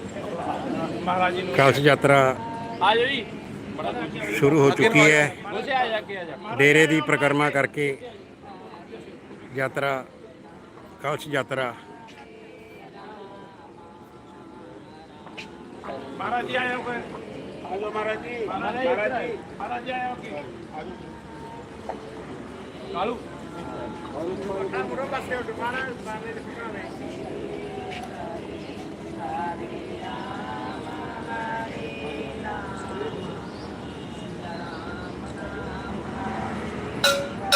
ਮਹਾਰਾਜ ਜੀ ਨੂੰ ਕਲਸ਼ ਯਾਤਰਾ ਆ ਜਾਓ ਜੀ ਬੜਾ ਕੁਝ ਸ਼ੁਰੂ ਹੋ ਚੁੱਕੀ ਹੈ। ਉਸੇ ਆ ਜਾ ਕੇ ਆ ਜਾ ਡੇਰੇ ਦੀ ਪ੍ਰਕਰਮਾ ਕਰਕੇ ਯਾਤਰਾ ਕਲਸ਼ ਯਾਤਰਾ ਮਹਾਰਾਜ ਜੀ ਆਇਓ ਕੋਈ ਆ ਜਾਓ ਮਹਾਰਾਜ ਜੀ। ਮਹਾਰਾਜ ਜੀ ਮਹਾਰਾਜ ਜੀ। ਆਇਓ ਕੀ? ਕਾਲੂ। ਕਾਲੂ ਮੁਰੋ ਪਾਸੇ ਉੱਠ ਮਹਾਰਾਜ ਸਾਹਮਣੇ ਦੇ ਪਿਛਾਣੇ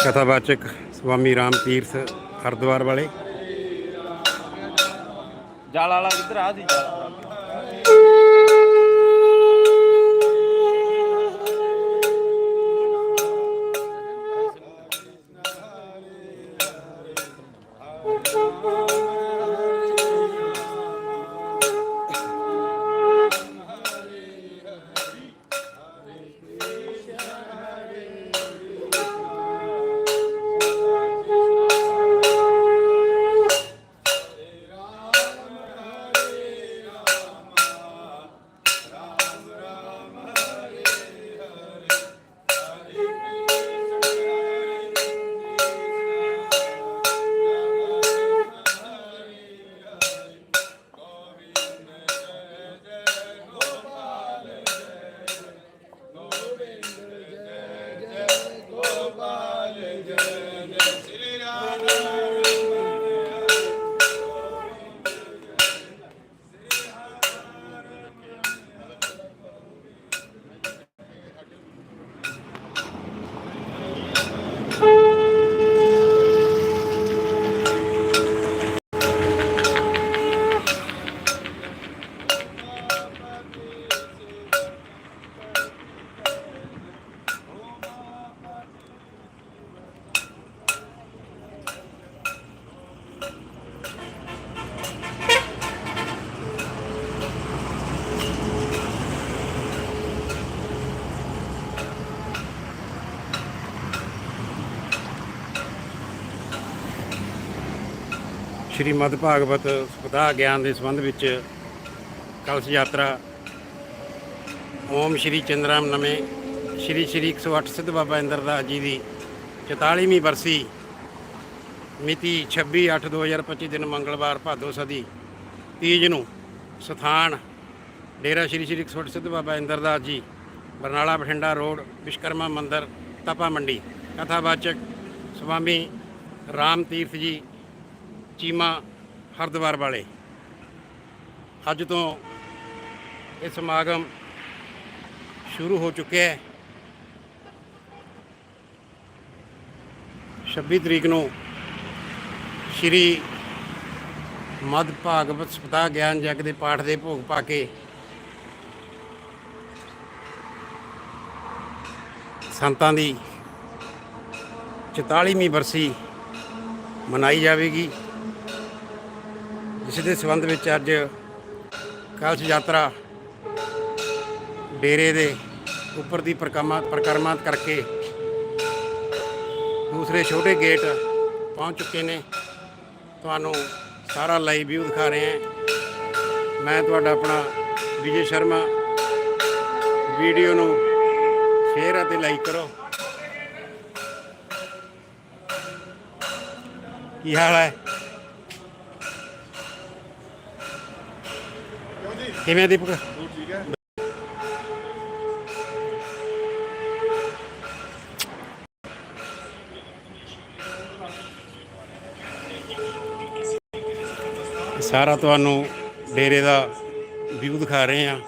ਕਥਾਵਾਚਕ ਸਵਾਮੀ ਰਾਮ ਤੀਰਥ ਹਰਿਦੁਆਰ ਵਾਲੇ। ਜਾਲ ਵਾਲਾ ਕਿੱਧਰ ਆ? ਦੀ ਮਦ ਭਾਗਵਤ ਸਪਤਾ ਗਿਆਨ ਦੇ ਸੰਬੰਧ ਵਿੱਚ ਕਲਸ਼ ਯਾਤਰਾ। ਓਮ ਸ਼੍ਰੀ ਚੰਦਰਾਮ ਨਮੇ। ਸ਼੍ਰੀ ਸ਼੍ਰੀ 108 ਸਿੱਧ ਬਾਬਾ ਇੰਦਰਦਾਸ ਜੀ ਦੀ 44ਵੀਂ ਬਰਸੀ। ਮਿਤੀ 26/8/2025 ਦਿਨ ਮੰਗਲਵਾਰ ਭਾਦੋ ਸਦੀ। ਤੀਜ ਨੂੰ ਸਥਾਨ ਡੇਰਾ ਸ਼੍ਰੀ ਸ਼੍ਰੀ 108 ਸਿੱਧ ਬਾਬਾ ਇੰਦਰਦਾਸ ਜੀ, ਬਰਨਾਲਾ ਬਠਿੰਡਾ ਰੋਡ, ਵਿਸ਼ਕਰਮਾ ਮੰਦਿਰ, ਤਪਾ ਮੰਡੀ। ਕਥਾਵਾਚਕ ਸੁਆਮੀ ਰਾਮ ਤੀਰਥ ਜੀ ਚੀਮਾ ਹਰਦੁਆਰ ਵਾਲੇ। ਅੱਜ ਤੋਂ ਇਹ ਸਮਾਗਮ ਸ਼ੁਰੂ ਹੋ ਚੁੱਕਿਆ ਹੈ। 26 ਤਰੀਕ ਨੂੰ ਸ਼੍ਰੀ ਮਦ ਭਾਗਵਤ ਸਪਤਾ ਗਿਆਨ ਜਗ ਦੇ ਪਾਠ ਦੇ ਭੋਗ ਪਾ ਕੇ ਸੰਤਾਂ ਦੀ 44ਵੀਂ ਬਰਸੀ ਮਨਾਈ ਜਾਵੇਗੀ। ਜਿਸ ਦੇ ਸੰਬੰਧ ਵਿੱਚ ਅੱਜ ਕਲਸ਼ ਯਾਤਰਾ ਡੇਰੇ ਦੇ ਉੱਪਰ ਦੀ ਪ੍ਰਕਰਮਾ ਪ੍ਰਕਰਮਾ ਕਰਕੇ ਦੂਸਰੇ ਛੋਟੇ ਗੇਟ ਪਹੁੰਚ ਚੁੱਕੇ ਨੇ। ਤੁਹਾਨੂੰ ਸਾਰਾ ਲਾਈਵ ਵੀਊ ਦਿਖਾ ਰਹੇ ਹਾਂ। ਮੈਂ ਤੁਹਾਡਾ ਆਪਣਾ ਵਿਜੇ ਸ਼ਰਮਾ। ਵੀਡੀਓ ਨੂੰ ਸ਼ੇਅਰ ਅਤੇ ਲਾਈਕ ਕਰੋ। ਕੀ ਹਾਲ ਹੈ? ਕਿਵੇਂ ਦੀਪਕ? ਸਾਰਾ ਤੁਹਾਨੂੰ ਡੇਰੇ ਦਾ ਵਿਊ ਦਿਖਾ ਰਹੇ ਹਾਂ।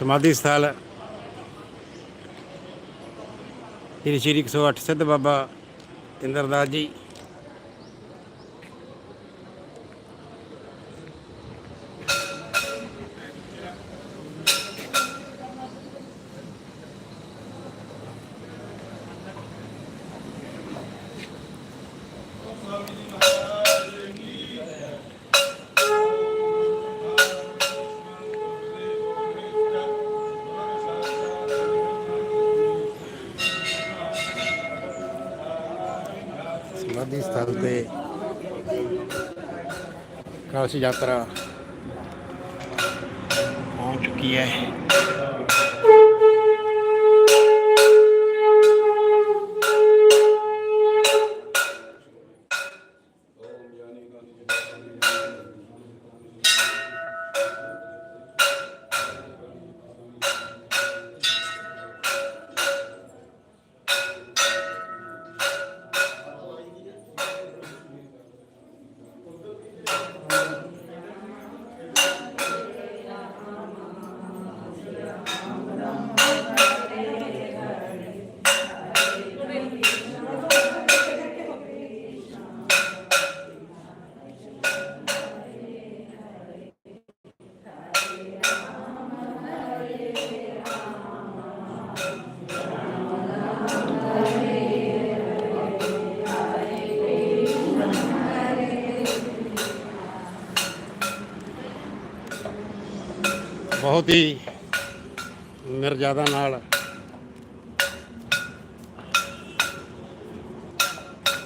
ਸਮਾਧੀ ਸਥਲ। ਸ੍ਰੀ ਸ਼੍ਰੀ 108 ਸਿੱਧ ਬਾਬਾ ਇੰਦਰਦਾਸ ਜੀ। ਸਮਾਧੀ ਸਥਲ ਤੇ ਕਲਸ਼ ਯਾਤਰਾ ਪਹੁੰਚ ਚੁੱਕੀ ਹੈ। ਬਹੁਤ ਹੀ ਮਿਰਜ਼ਾਦਾ ਨਾਲ।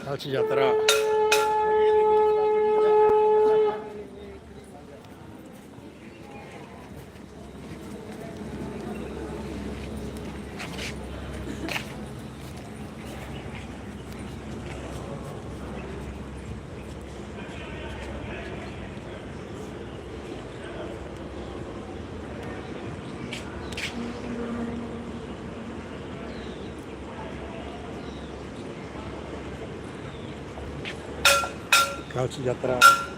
ਕਲਸ਼ ਯਾਤਰਾ। ਕਲਸ਼ ਯਾਤਰਾ ਦਰਬਾਰ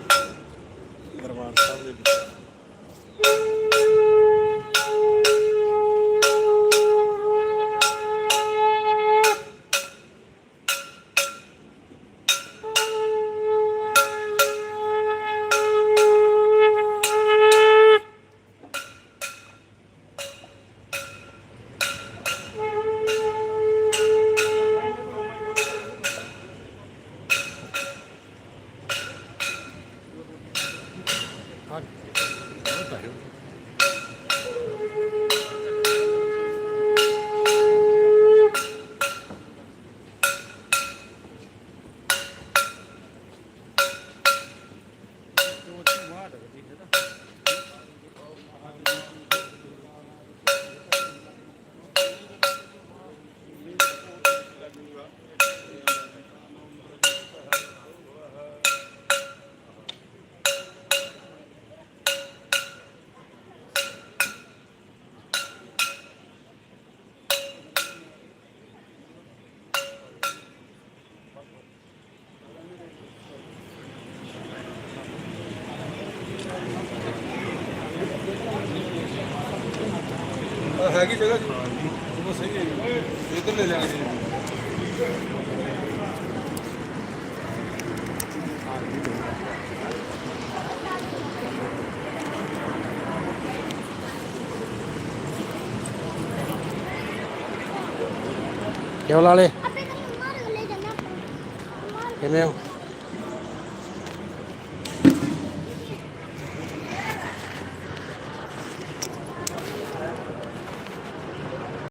ਹੈਗੀ ਜਗ੍ਹਾ ਜੀ ਉਹ ਸਹੀ ਹੈ ਇਧਰ ਲੈ ਲਾਂਗੇ ਕਿਉਂ ਲਾਲੇ ਆਪੇ